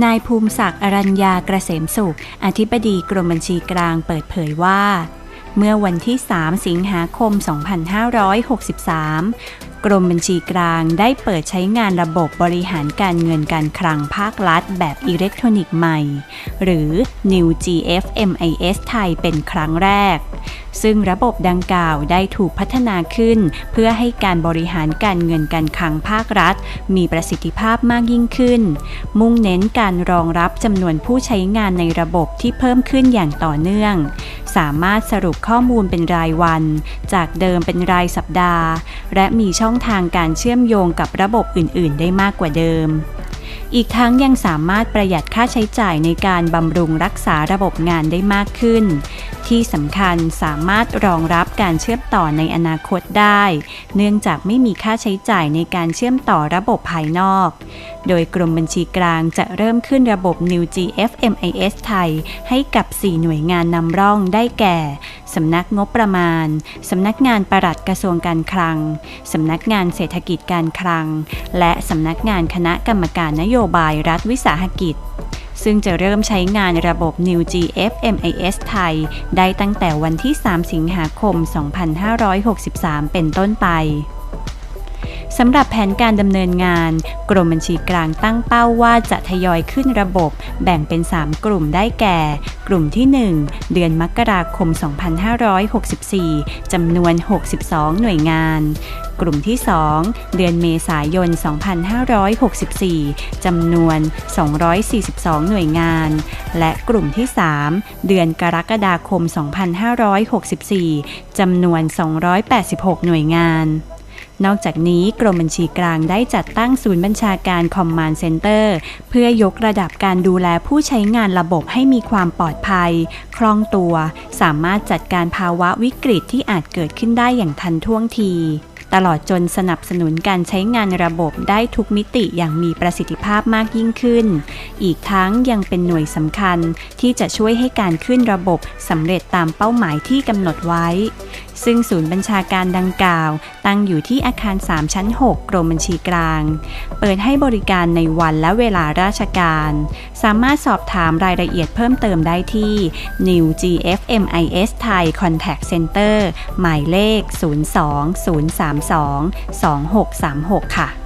นายภูมิศักดิ์อรัญญากเกษมสุข อธิบดีกรมบัญชีกลางเปิดเผยว่า เมื่อวันที่ 3 สิงหาคม 2563 กรมบัญชีกลางได้เปิดใช้งานระบบบริหารการเงินการคลังภาครัฐแบบอิเล็กทรอนิกส์ใหม่ หรือ New GFMIS ไทยเป็นครั้งแรก ซึ่งระบบดังกล่าวได้ถูกพัฒนาขึ้น เพื่อให้การบริหารการเงินการคลังภาครัฐ มีประสิทธิภาพมากยิ่งขึ้น มุ่งเน้นการรองรับจำนวนผู้ใช้งานในระบบที่เพิ่มขึ้นอย่างต่อเนื่อง สามารถสรุปข้อมูลเป็นรายวัน จากเดิมเป็นรายสัปดาห์ และมีช่องทางการเชื่อมโยงกับระบบอื่น ๆ ได้มากกว่าเดิม อีกทั้งยังสามารถประหยัดค่าใช้จ่ายในการบำรุงรักษาระบบงานได้มากขึ้น ที่สำคัญสามารถรองรับการเชื่อมต่อในอนาคตได้ เนื่องจากไม่มีค่าใช้จ่ายในการเชื่อมต่อระบบภายนอก โดยกรมบัญชีกลางจะเริ่มขึ้นระบบ New GFMIS ไทย ให้กับ 4 หน่วยงานนำร่องได้แก่ สำนักงบประมาณ สำนักงานประหลัดกระทรวงการคลัง สำนักงานเศรษฐกิจการคลัง และสำนักงานคณะกรรมการนโยบายรัฐวิสาหกิจ ซึ่งจะเริ่มใช้งานระบบ New GFMIS ไทย ได้ตั้งแต่วันที่ 3 สิงหาคม 2563 เป็นต้นไป สำหรับแผนการดำเนินงาน กรมบัญชีกลางตั้งเป้าว่าจะทยอยขึ้นระบบ แบ่งเป็น 3 กลุ่มได้แก่ กลุ่มที่ 1 เดือนมกราคม 2564 จำนวน 62 หน่วยงาน กลุ่มที่ 2 เดือนเมษายน 2564 จำนวน 242 หน่วยงาน และกลุ่มที่ 3 เดือนกรกฎาคม 2564 จำนวน 286 หน่วยงาน นอกจากนี้กรมบัญชีกลางได้จัดตั้งศูนย์บัญชาการ Command Center เพื่อยกระดับการดูแลผู้ใช้งานระบบให้มีความปลอดภัย คล่องตัว สามารถจัดการภาวะวิกฤตที่อาจเกิดขึ้นได้อย่างทันท่วงทีตลอดจนสนับสนุนการใช้งานระบบได้ทุกมิติอย่างมีประสิทธิภาพมากยิ่งขึ้น อีกทั้งยังเป็นหน่วยสำคัญที่จะช่วยให้การขึ้นระบบสำเร็จตามเป้าหมายที่กำหนดไว้ ซึ่งศูนย์บัญชาการดังกล่าว ตั้งอยู่ที่อาคาร 3 ชั้น 6 กรมบัญชีกลาง เปิดให้บริการในวันและเวลาราชการ สามารถสอบถามรายละเอียดเพิ่มเติมได้ที่ New GFMIS Thai Contact Center หมายเลข 020322636 ค่ะ